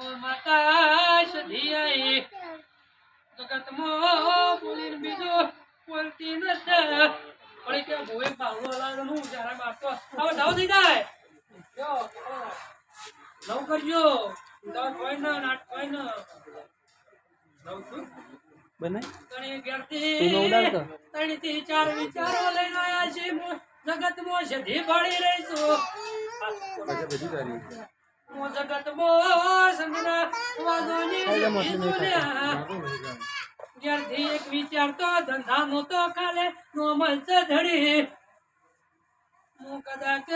માતા સધી આઈ જગતમાં બોલીને બીજું બોલતી નથી. વળી કે ભોય ભાવલો લાગે હું જરા બાપતો હવે નવ થઈ જાય જો. નવ કરજો. દસ હોય ને આઠ હોય ને. નવ શું બને. તણી ઘેરથી ઉડાડતો? તણીથી ચાર વિચારો લઈને આયા છે. મો જગતમાં સધી પડી રહીશું મો જગતમાં સંગના વાદોની દુનિયા ઘેરથી એક વિચાર તો ધંધાનો તો કાલે, નો મળશે ધડી હું કદાચ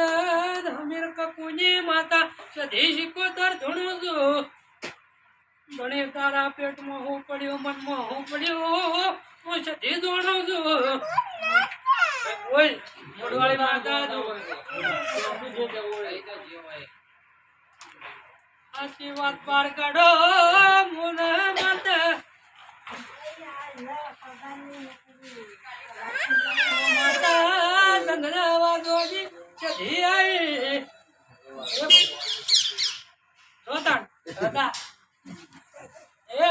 હમીર કપૂની માતા સધી શિકોતર ધૂણું છું ગણે તારા પેટમાં હું પડ્યો મનમાં હું પડ્યો હું સધી ધૂણું. છું ઓય મોડવાળી માતા જો વાત પાર કાઢો મોના માતા. માતા સંગરાવા જોડી સધી આઈ જોતાણ દાદા એ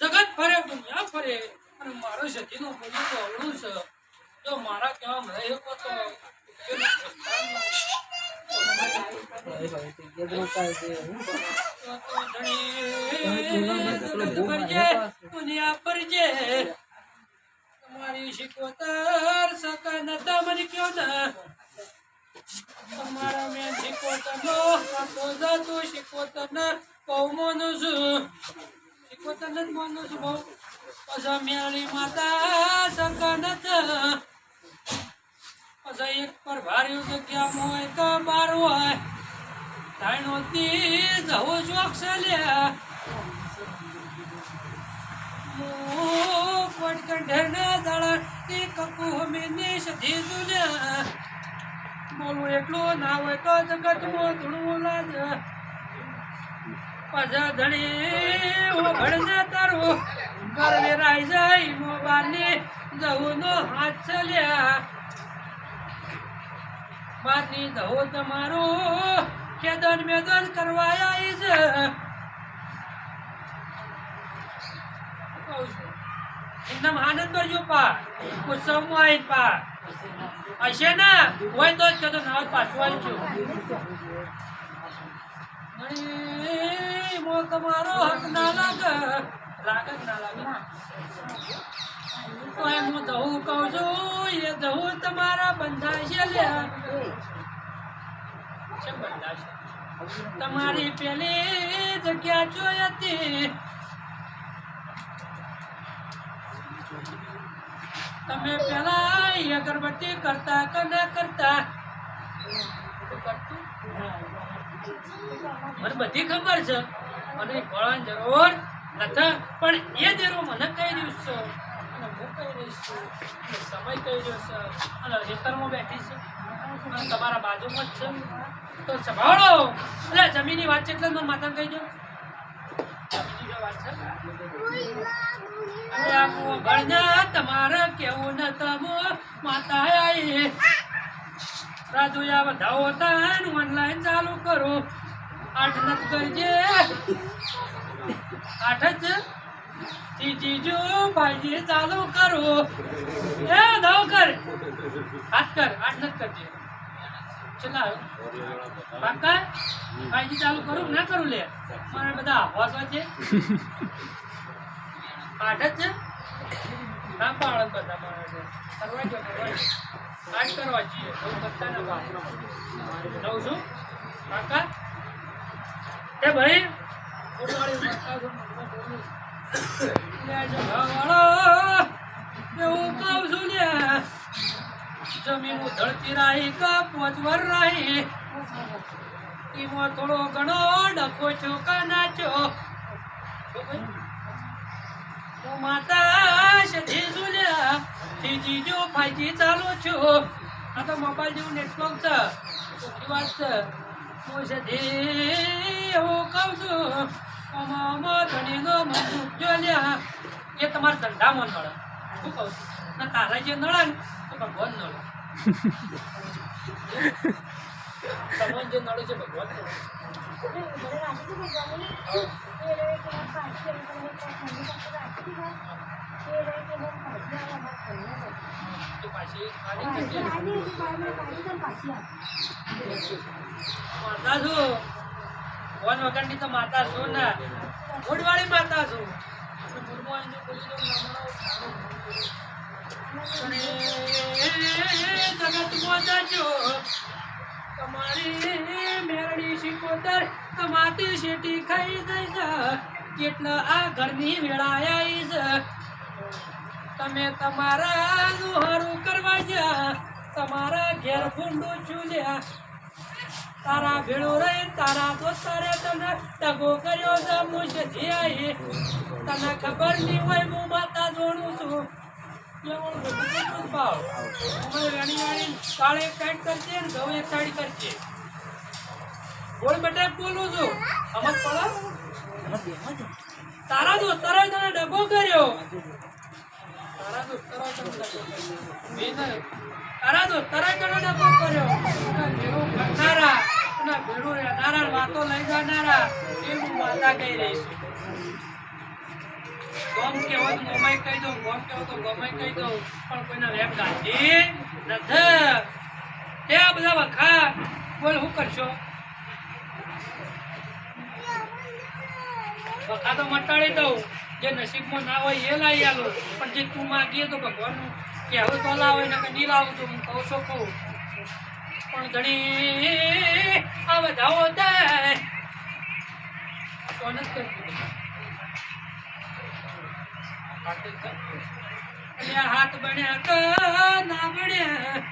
જગત ફરે દુનિયા ફરે અને મારો સતીનો બોલ્યું તો અવળું છે. જો મારા કામ રહ્યો તો દુનિયા પર જે તમારી શીખોતર સકન તમને કયો ને? તમારા મેં શીખોતર નો કાપો જતો શીખોતર ને છું. શીખોતર ને જ મોનું છું બહુ. પછી મેળી માતા સકન પછી એક પર ભાર્યું જગ્યામાં હોય તો બાર હોય. તાણો તી જવું શોખ છે લ્યા કોટ કંઠેરના દાડા તે કકુ હમીની સધી દુનિયા બોલું એટલું ના હોય તો જગત મો ધૂણું લાજ. પજા ધણી ઓ ભણને તારું ઘર વેરાઈ જાય મોબાની જવું નો હાથ ચલ્યા બારની જવો તમારું ખેદન મેદન કરવા આવી છે એકદમ આનંદ ભરજો પા ઉત્સવમાં આવી પા હશે ને હોય તો જ કદો ના પાછું મો તમારો હક ના લાગે. લાગે ના લાગે? તો એમ હું જવું કહું છું એ જવું તમારા લ્યા કેમ બંધાશે તમારી પેલી જગ્યા જોઈ હતી. તમે પેલા અગરબત્તી કરતા કે ના કરતા? મને બધી ખબર છે. મને ભણવાની જરૂર નથી પણ એ જરૂર મને કહી રહ્યું છે. અને હું કહી રહીશ છું. સમય કહી રહ્યો છે. અને ખેતરમાં બેઠી છે. અને તમારા બાજુમાં જ છે. તો સંભાળો. એટલે જમીનની વાત છે એટલે મને માતા કહી દો. તમારે કેવું ન તમો માતા આઈ રાજુયા વધાવો તાન ઓનલાઈન ચાલુ કરો આઠ નત કરજે આઠ જ જીજીજો ભાઈજી ચાલુ કરો એ દવ કર હાથ કર આઠ નત કરજે ચલા પાકા ફાઈજી ચાલુ કરું કે ના કરું લે મારે બધા આવાસો છે આઠ જ છે ના પાડે બધા મારે છે. કરવા જો કરવા આઠ કરવા છીએ બહુ કરતા ના નવ શું કાકા? એ ભાઈ? છો, એવું કહું છું લે. જમીન ઉધળતી રહી કા પોચવર થોડો ઘણો ડખો છો કા નાચો હું માતા સધી ઝૂલ્યા ત્રીજી જો ફાઈજી ચાલુ છું. આ તો મોબાઈલ જેવું નેટવર્ક છે. ખોટી વાત છે. હું સધી હું કહું છું, અમામાં ધણીનો મન જો લ્યા એ તમારા ધંધામાં નળે શું કહું છું? તારા જે નળે ને, તો ભગવાન નળે તમને જે નળે છે ભગવાન. માતા છું વન વગરની તો માતા છું ને મૂળવાળી માતા છું જગતમાં જાજો તમારી મેરડી શીખોતર તમારી શેટી ખાઈ જઈશ. કેટલા આ ઘરની વેળાયા છે તમે તમારા હારું કરવા જા તમારા ઘેર ફૂંડું ચૂલ્યા તારા ભેળો રહી, તારા દોસ્તારે તને ટગો કર્યો હું સધી તને ખબર નહીં હોય હું માતા જોડું છું. ભાવ અમે વેણી વેણી કાળે એક સાઈડ કરશે ને ઘઉં એક સાઈડ કરશે બોલ બેટા બોલું છું સમજ પડે તારા દોસ્તારે તને ડગો કર્યો. તારા દોસ્તારો તને. તારા દોસ્તારે તને ડગો કર્યો. ભેળું કરનારા ભેળું રહેનારા વાતો લઈ જનારા એ હું માતા કહી રહી છું ગમ કેવો તો ગમાઈ કહી દઉં, ગમ કેવો તો ગમાઈ કહી દઉં, પણ કોઈના વેબ ગાંધી નથી. તે આ બધા વખા બોલ, શું કરશો? વખા તો મટાડી દઉં. જે નસીબમાં ના હોય એ લાવી આલો. પણ જે તું માગીએ તો ભગવાનનું કહેવું તો લાવે ને કે નહીં લાવું તો હું કહું છું, કહું. પણ ઘણી આ વધાવો થાય સોન જ કરતી હાથ જ કર. હાથ બન્યા તો ના બન્યા.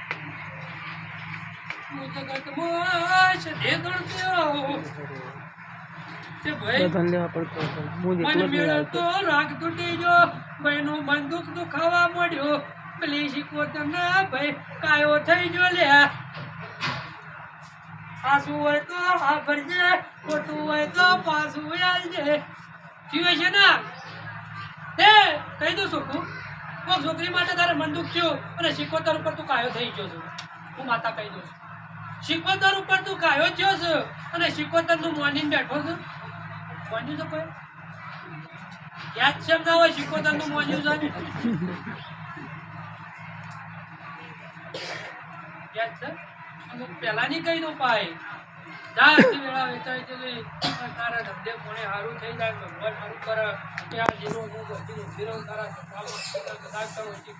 હું મન મેળવતો રાગ તૂટી ગયો. ભાઈનું બંદૂક દુખાવા મળ્યો પેલી શીખવો તમને ભાઈ કાયો થઈ ગયો લે. આસુ હોય તો હા ભરજે ખોટું હોય તો પાછું આલજે. થયું છે ને? તે કહી દઉં છોકરું હું છોકરી માટે તારે મન દુઃખ થયું અને શીખવતર ઉપર તું કાયો થઈ ગયો છું. હું માતા કહી દઉં છું. શીખવતર ઉપર તું કાયો થયો છે અને શીખવતર તું મોર્નિંગ બેઠો છું. મોન્યું તો કોઈ? યાદ છે ના હોય શીખવતરનું મોન્યું છે યાદ છે? અમુક પહેલાની કહી દઉં પાય તારા ધંધે કોણે સારું થઈ જાય ત્યાં જીરો, હું બધી જીરો, તારા સફામાં સીધા કદાચ કરો છે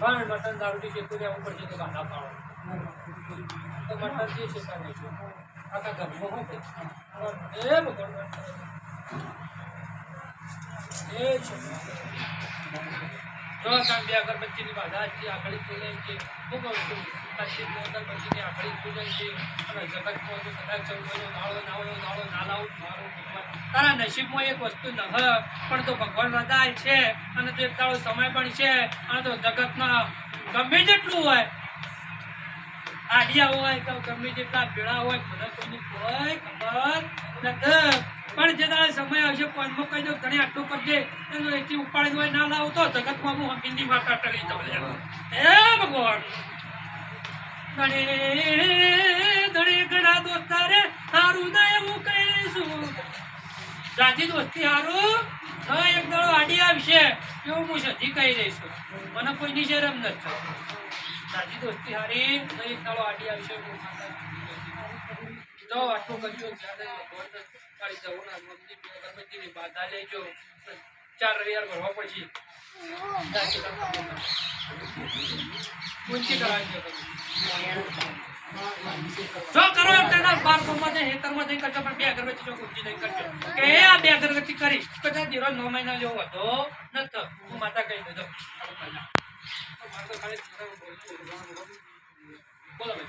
તો મટન શેકું ગાડા પાડો. તો મટન જે શેકા નહીં આખા ઘરમાં છે. એ ભગવાન એ છે. કામ બે અગરબત્તીની બાધા છે આખડી પૂજાય છે હું આખડી પૂજાય છે, અને જગતમાં જો કદાચ ચૌદનો નાળો નાળો નાળો તારા નસીબમાં એક વસ્તુ ન પણ તો ભગવાન રદાય છે, અને તો એક તારો સમય પણ છે, અને તો જગતમાં ગમે જેટલું હોય, આડિયા હોય, તો ગમે જેટલા ભેળા હોય મને કોઈ ખબર નથી. પણ જે તારે સમય આવશે કોનમાં કહી દો ઘણી આટલું કરજે. એથી ઉપાડી હોય, ના લાવો તો જગતમાં હું હિન્દી માતા ટળી જાઉં હે ભગવાન. ધણી ધણી, ઘણા દોસ્તારે હારું ના એવું કહીશું. જાજી દોસ્તી હારું? હા, એક દાડો આડી આવશે. એવું હું સધી કહી દઈશું. મને કોઈની શરમ નથી સાચી દોસ્તી હારી એક તાળો આડી આવશે. જો આટલું કરજો તારી જવું ના મંદિર અગરબત્તીની બાધા લેજો ચાર રવિવાર ભરવા પછી ઊંચી કરાવજો જો કરો, તેના હેતરમાં જઈ કરજો, પણ બે અગરબત્તી જો ઊંચી નહીં કરજો. કે આ બે અગરબત્તી કરી. તો ત્યાં મહિના જેવો હતો. નતો હું માતા કહી દેજો બોલો ભાઈ.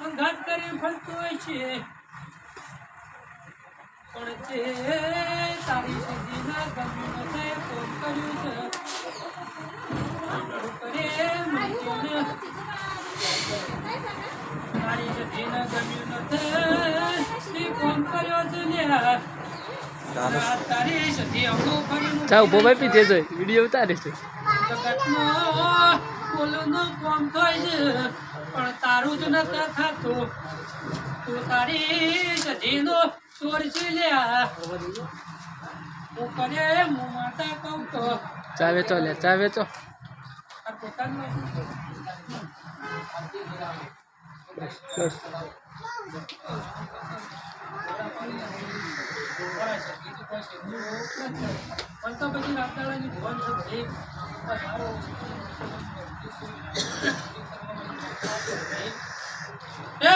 અંગાત કરી ફરતો છે તે તારી સદીના ગમ્યું નથી ફોન કર્યું છે તારી સદીના ગમ્યું નથી ફોન કર્યો છે ચા ઊભો ભાઈ પીધે જોઈ. વીડિયો ઉતારે છે. બોલનો થાય છે, પણ તારું જ નથી થતું. તું તારી સજીનો ચા વેચો લે ચા વેચો.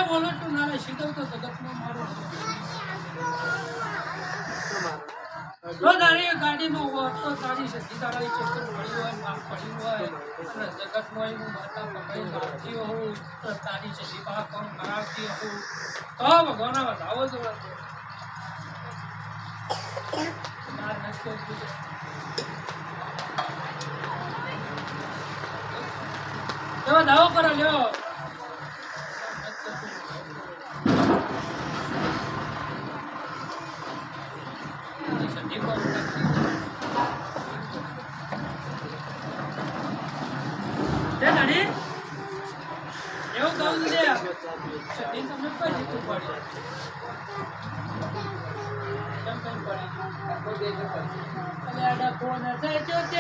બોલો છું નારા શીખવતો જગતનો મારો. જો તારી ગાડીમાં હતો, તારી સધી તારા ચક્કર પડી હોય માપ પડ્યું હોય જગતમાં એવું માતા પકડી મારતી હોઉં, તો તારી સધી પા કરાવતી હોઉં, તો ભગવાન વધાવો જ. લેવો દાવો કરો લ્યો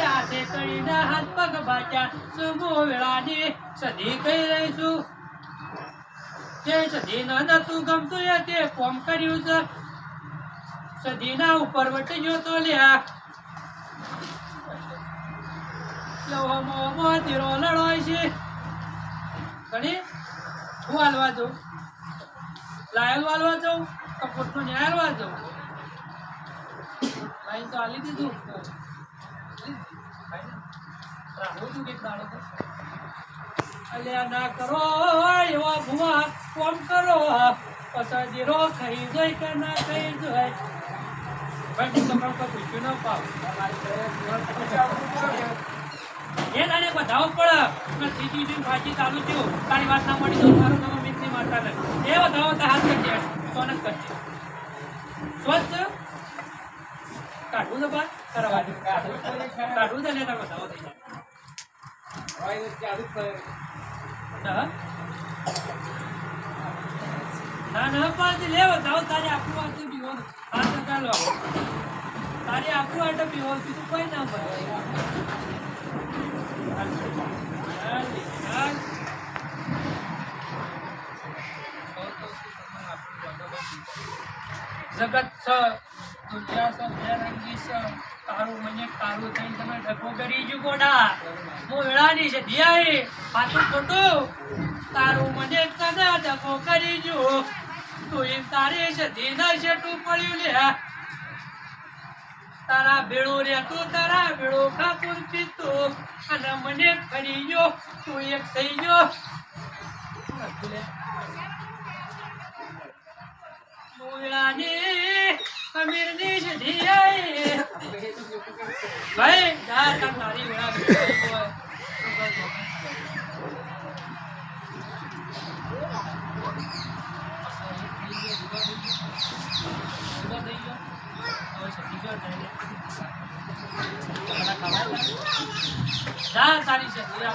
હાથે પગ ભાચ્યા. સુમો વેળાની સદી કહી રહીશું જે સધી ન નતું ગમતું એ તે કોમ કર્યું છે સદીના ઉપર વટી ગયો તો લ્યા લડોય છે ઘણી હું હાલવા જાઉં લાયલ વાળવા જાઉં કપૂરનો ન્યાય વાળ જાઉં? લાઈન તો આલી દીધું. રાહુ તું કંઈક દાડો તો. અલ્યા ના કરો એવા ભૂવા. કોમ કરો. પછી જીરો ખાઈ જાય કે ના ખાઈ જાય? ભાઈ, હું કોઈ પૂછ્યું ન પાવ એ તારે બધાઓ પડે. સીધી દિન ભાજી ચાલુ થયું. તારી વાત ના મળી તો મારું નામ મિત્રી મારતા ને એ તો હાથ કરી સોનક કરજે સ્વચ્છ કાઢવું તો બા. કરવા દે. કાઢવું તો લેતા બધાઓ થઈ જાય. ના ના બધાઓ તારે આપણું વાંચું પીવાનું. હાથ ચાલો. તારે આપણું આટો પીવો બીજું કોઈ ના પડે જગત સ, દુનિયા સ, બેરંગી સ, તારું મને તારું થઈને તમે ઠગો કરી જો ગોડા હું વેળાની છે દિયાઈ પાછું ખોટું. તારું મને કદા ઠગો કરી જો તું તારી છે દીના છે તું પડ્યું લે. તારા ભેળો રે તું તારા ભેળો ખાતું પીતું, અને મને ફરી ગયો તું એક થઈ ગયો. મોયરાની અમીરની છે દિયાઈ ભાઈ, જા તારી વેળા બેઠી હોય. જા તારી છે ને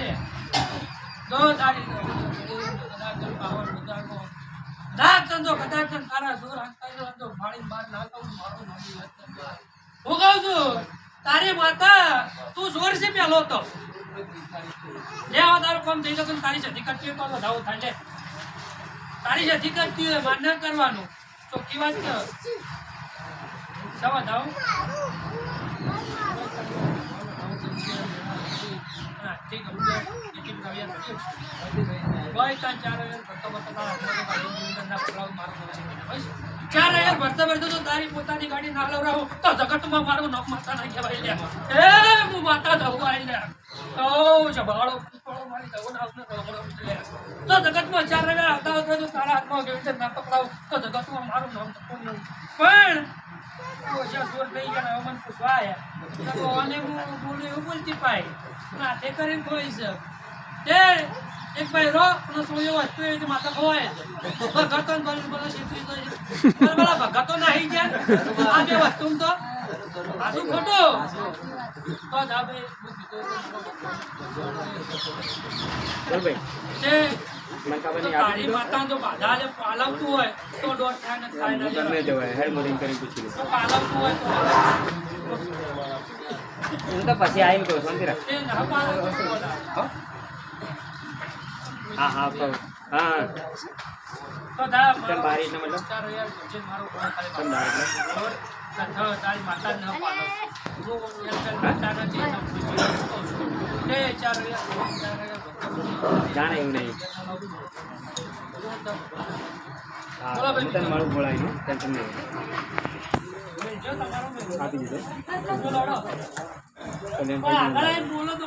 ને. ના જોર હાંકતા જો, તો નાખો મારો નાની વાત હું કહું છું તારી માતા તું જોર છે પેલો તો. લે આવા તારું કામ થઈ જતું તારી જતી કરતી તો વધાવો થાય લે. તારી જતી કરતી હોય માર ન કરવાનું. ચોખ્ખી વાત છે. સવા દાવ. હું એક એક કાવ્યા કરીશ. ભાઈ, ત્યાં ચાર હજાર ચાર હજાર ભરતો ભરતો તો તારી પોતાની ગાડી ના લવડાવું તો જગતમાં મારું નામ માતા ના કહેવાય લે. એ, હું માતા ધવું આઈ લે ઓ જબાળો પીપળો મારી ધવું ના આવતું લે. તો જગતમાં ચાર હજાર આવતા હોય તો તારા હાથમાં કેવી રીતે ના પકડાવું? તો જગતમાં મારું નામ તો કોઈ નહીં પણ ઓછા સુર થઈ ગયા હવે મને પૂછવા તો અને હું બોલું એવું બોલતી પાય. તે કરીને કોઈ છે. એક ભાઈ રો અને સોયો વસ્તુ એ માતા માથા ખોવાય. ભગતો ને બોલ બોલો શીખવી તો છે. બોલા ભગતો નહીં ગયા આ બે વસ્તુ તો. આ શું ખોટું? તો જ આ ભાઈ તે માતા જો બાધા પાલવતું હોય તો દોઢ થાય ને થાય ને તમને જવાય. જવાય હેડ મોરિંગ કરીને પૂછી તો પાલવતું હોય તો હું તો પછી આવીને કહું શાંતિ રાખ તે ના પાલવતું તો બોલાય. હા હા હા. તો દા કેમ બારી એટલે મતલબ? ચાર હજાર છે મારું કોણ ખાલી કેમ બાર એટલે? બરાબર? તો તારી માતા ન પાડો. માતા નથી તો એ ચાર જાણે એવું નહીં. હા હું તને મારું બોલાવી ટેન્શન નહીં આપી દીધો. બોલો તો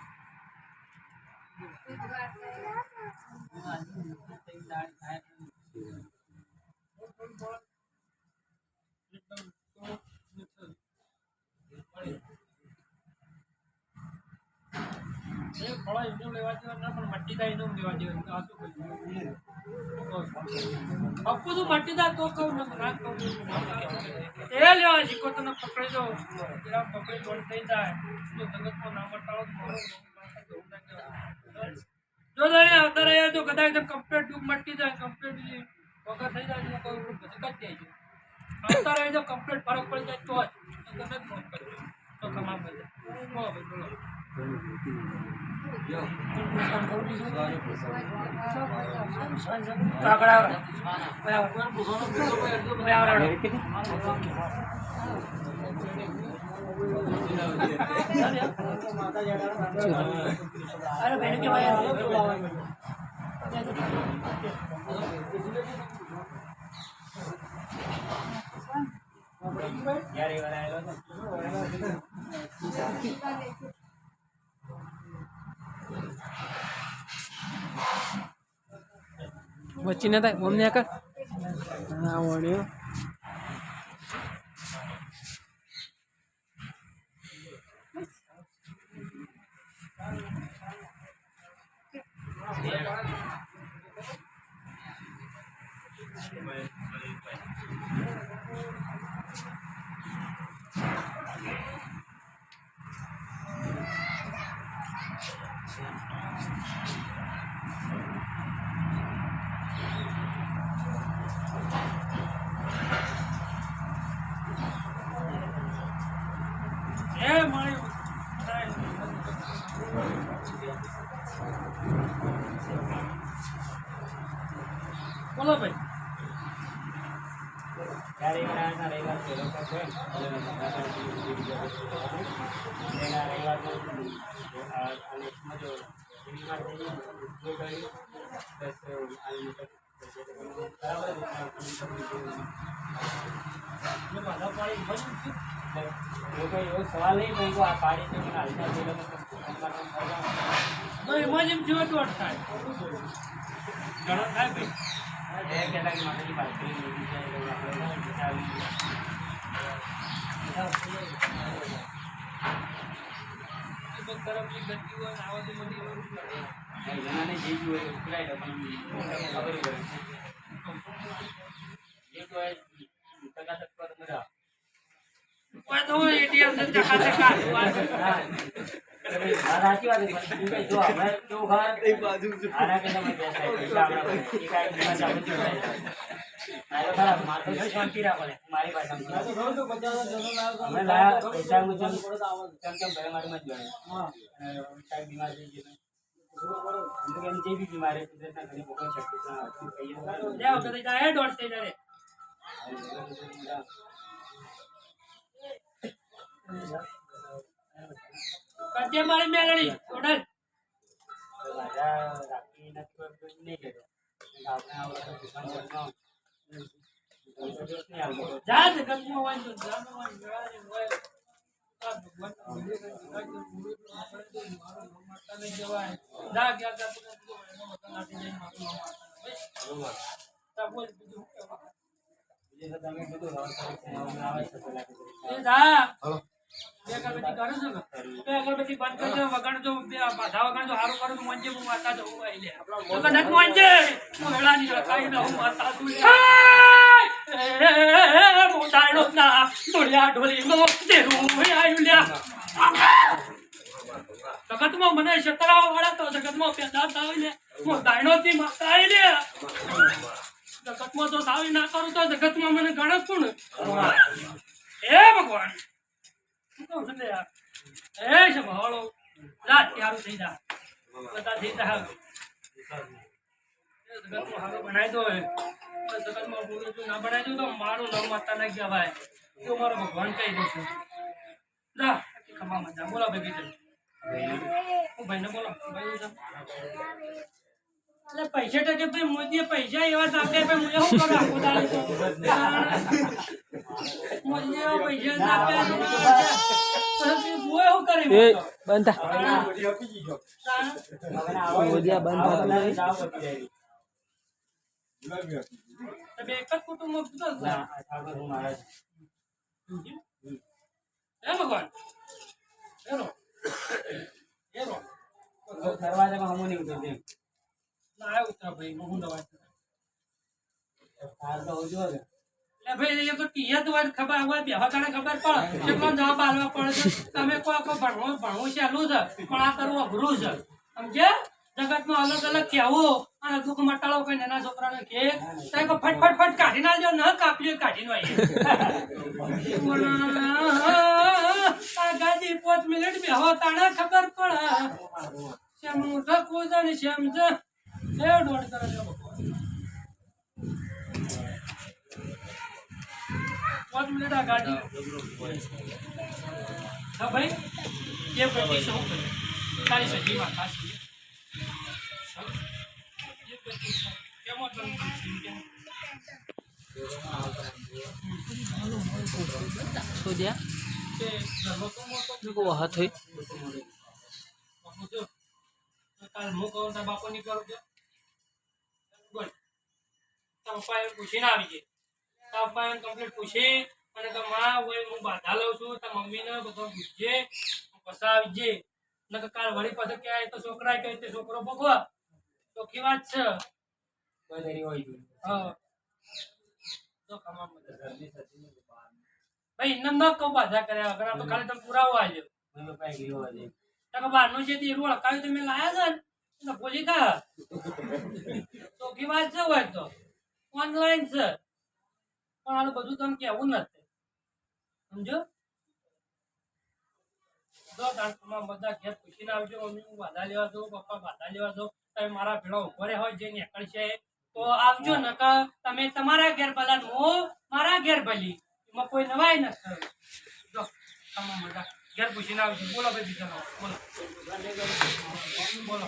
ફળો એમનું લેવા દેવા ના પણ મટ્ટી થાય એનું લેવા દેવા તો આ શું કર્યું? અપ્પુ તું મટ્ટી દા તો કહું ને ના કહું એ લેવા શીખો તને પકડી દો જરા પકડી દોડ થઈ જાય જો જગતમાં ના મટાડો તો મારો જો તારે આવતા રહ્યા તો કદાચ કમ્પ્લેટ ડૂબ મટી જાય કમ્પ્લેટ વગર થઈ જાય તો કહું પછી કાઢી જાય આવતા રહે તો કમ્પ્લેટ ફરક પડી જાય તો જ તો તમે જ ફોન કરજો તો કમા બધે બોલો બોલો અરે બેન કે ભાઈ ક્યારે વાર આવેલો હતો વચ્ચે બોલો ભાઈ ક્યારે વાર આવ્યા રવિવાર પહેલો તો છે એના રવિવારનો આ આલેખમાં જો શનિવાર જઈએ જો કરી બસ આ લોકો બરાબર મેં બાધા પાડી બધું જ. લોકો એવો સવાલ નહીં પૂછ્યો આ પાડી છે મને હાલતા જે લોકો સંપર્કમાં થયા. તો એમાં જેમ જીવો દોઢ થાય ઘણો થાય ભાઈ એ કહેતા કે માતાજી પાછળ મૂકી છે એટલે આપણે આવી તરફની ગતિ હોય ને આવા તો બધી એવું જણાને જે જોવે એ ઉતરાય તો પણ ખબર પડે જે કોઈ ટકા પર મજા કોઈ તો હોય. સાચી વાત જો આપણે કેવું ખબર આપણે ખરાબ મારે તો શાંતિ રાખો મારી પાસે અમે લાયા પૈસા મુજબ કેમ કેમ ભલે મારી મત જોડે કાંઈ બીમાર થઈ ગયું તો એમ જે બી બીમારી કુદરતના ઘણી ભોગવવા શક્તિ છે. કહીએ તો ખરું. લે વખતે જાય દોઢ થઈ જાય કદ્ય મારી મેળડી ઓર્ડર રાજા રાખી તો નહીં જાનો હોય અગરબત્તી કરો છો ને બે અગરબત્તી બંધ કરજો વગાડજો બાધા વગાડજો સારું કરો તો મંજે હું માતા જવું આઈ કદાચ મંજે હું હેળાની રખાઈ ના હું માતા તું લે ના ઢોલિયા ઢોલી નો દેરું આયુ લ્યા જગતમાં મને છતરાવા વાળા તો જગતમાં પેદા થાય લે હું દાયણો થી માતા આઈ લે. જગતમાં તો સાવી ના કરું તો જગતમાં મને ગણત કોણ? હે ભગવાન. કહું છું છે ભાવળો રાત ત્યારું થઈ જા. બધા થઈ જા હવે. એ જગતમાં હારો બનાવી દો જગતમાં બોલું છું. ના બનાવી દઉં તો મારું નામ માતા ના કહેવાય. તો મારો ભગવાન કહી દે છું. જા. ખમામાં જા. બોલો ભાઈ બીજું ભાઈને બોલો. ભાઈ એટલે પૈસા ટકે ભાઈ મોદીએ પૈસા એવા આપ્યા ભાઈ હું શું કરું? આખો દાડો મોદીએ એવા પૈસા આપ્યા પછી હું શું કરી? એ બંધ થા. તાણ. હવે ના આવે. મોદિયા બંધ થતું નહીં. જાઓ પતી જાય. તો એક જ. હું દવા હાલ. પડે. કેટલો જવાબ આલવા પડે તમે ભણવું ભણવું સહેલું છે, પણ આ કરવું અઘરું છે. સમજે જગતમાં અલગ અલગ કહેવું અને દુઃખ મટાડો કોઈ નાના છોકરાને કે તો કોઈ ફટ ફટ કાઢી નાખજો, ન કાપ્યો કાઢી નાખીએ. ગાજી પાંચ મિનિટ હો તાણે ખબર પડે. શેમ મોઢો છે ને શેમ છે એ દોડ કરે છે પાંચ મિનિટ આ ગાડી હા ભાઈ એ બધી શું તારી સજી વાત હોય બાપુ જો તો કાલ હું કહું તારા બાપુ ની કરું બોલ તારા પપ્પા એમ પૂછીને આવી જાય તારા પપ્પા પૂછી અને કે માં હોય? હું બાધા લઉં છું તારા મમ્મીને બધો પૂછજે પછી આવી જે ને કાલ વળી પાસે ક્યાંય તો છોકરા કહે તે છોકરો ભોગવા ચોખ્ખી વાત છે? કોઈ તરી હોય જોઈએ હા. તો કમા ભાઈ ઇન્નમ ન કહું બાધા કર્યા વગર. તો ખાલી તમે પુરાવો આવ્યો કોઈ પાસે ગયો હોય તાકે બહારનું જે તે રોળ હળકાવ્યું તમે લાયા છે ને. બોલી કા ચોખ્ખી વાત છે હોય તો. ઓનલાઈન છે. પણ આનું બધું તમે કહેવું નથી. સમજો? જો તારમાં બધા ઘેર પૂછીને આવજો મમ્મી હું બાધા લેવા દઉં પપ્પા બાધા લેવા દઉં તમે મારા ભેળો ઊભો રહે હોય જે નીકળશે, તો આવજો, નકર તમે તમારા ઘેર ભલા ને મારા ઘેર ભલી. એમાં કોઈ નવાઈ નથી જો તમે બધા ઘેર પૂછીને આવજો. બોલો ભાઈ બીજા બોલો. બોલો. બોલો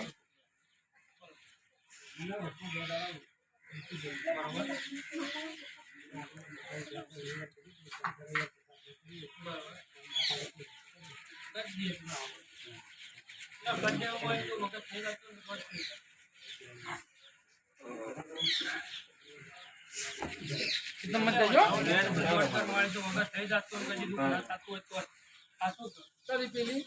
એકદમ મત દેજો તારી પેલી?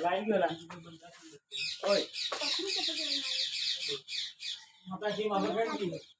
લાઈ ગયો લા ઓય માતા જી માં વગર દી તમારે પૈસા થાય તો કઈ ચાર રવિવાર હું કાલે વાર વાર આવું પછી તમને પછી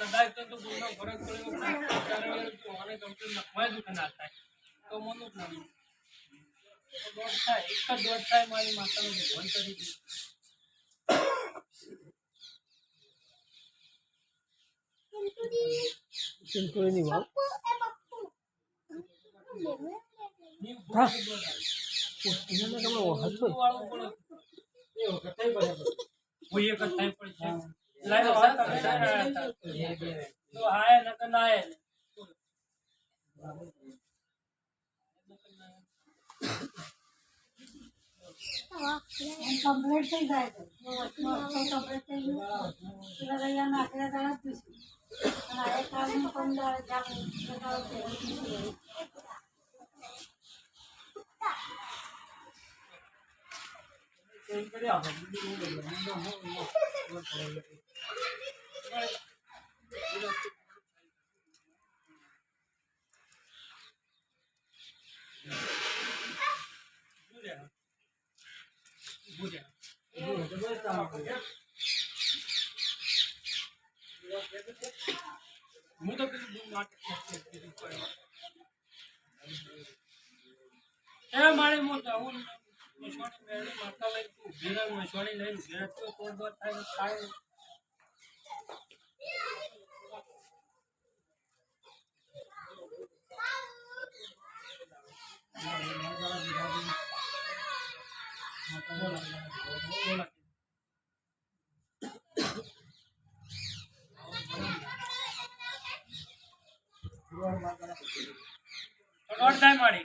કદાચ તો ગુનો ફરક પડ્યો તો મને કંપની નખવાય દુઃખ ના થાય. તો મનું જ નહીં તો દોઢ થાય. એક જ દોઢ થાય મારી માતાનું ભગવાન કરી દીધું ચિંતોની વાત. હા. એના તમે હોય. વાળું બોલો કોઈ એક જ થાય પડશે લાઈનો વાત કરે છે ને. તો હાય નકર ના હાય ને. કમ્પ્લીટ થઈ જાય છે કમ્પ્લીટ થઈ ગયું પેલા રહ્યા નાખ્યા હતા જ પૂછ્યું અને આ કાલનું પંદર હજાર હું તો પેલું દૂધ માટે કીધું પડે. એ મારી મોં જાવું ને. મસવાણી મેળી માતા લઈને તું ઊભી રહે, મસવાણી લઈને ઊભી રહે. તો તોડ દોડ થાય ને ಮಾಡಿ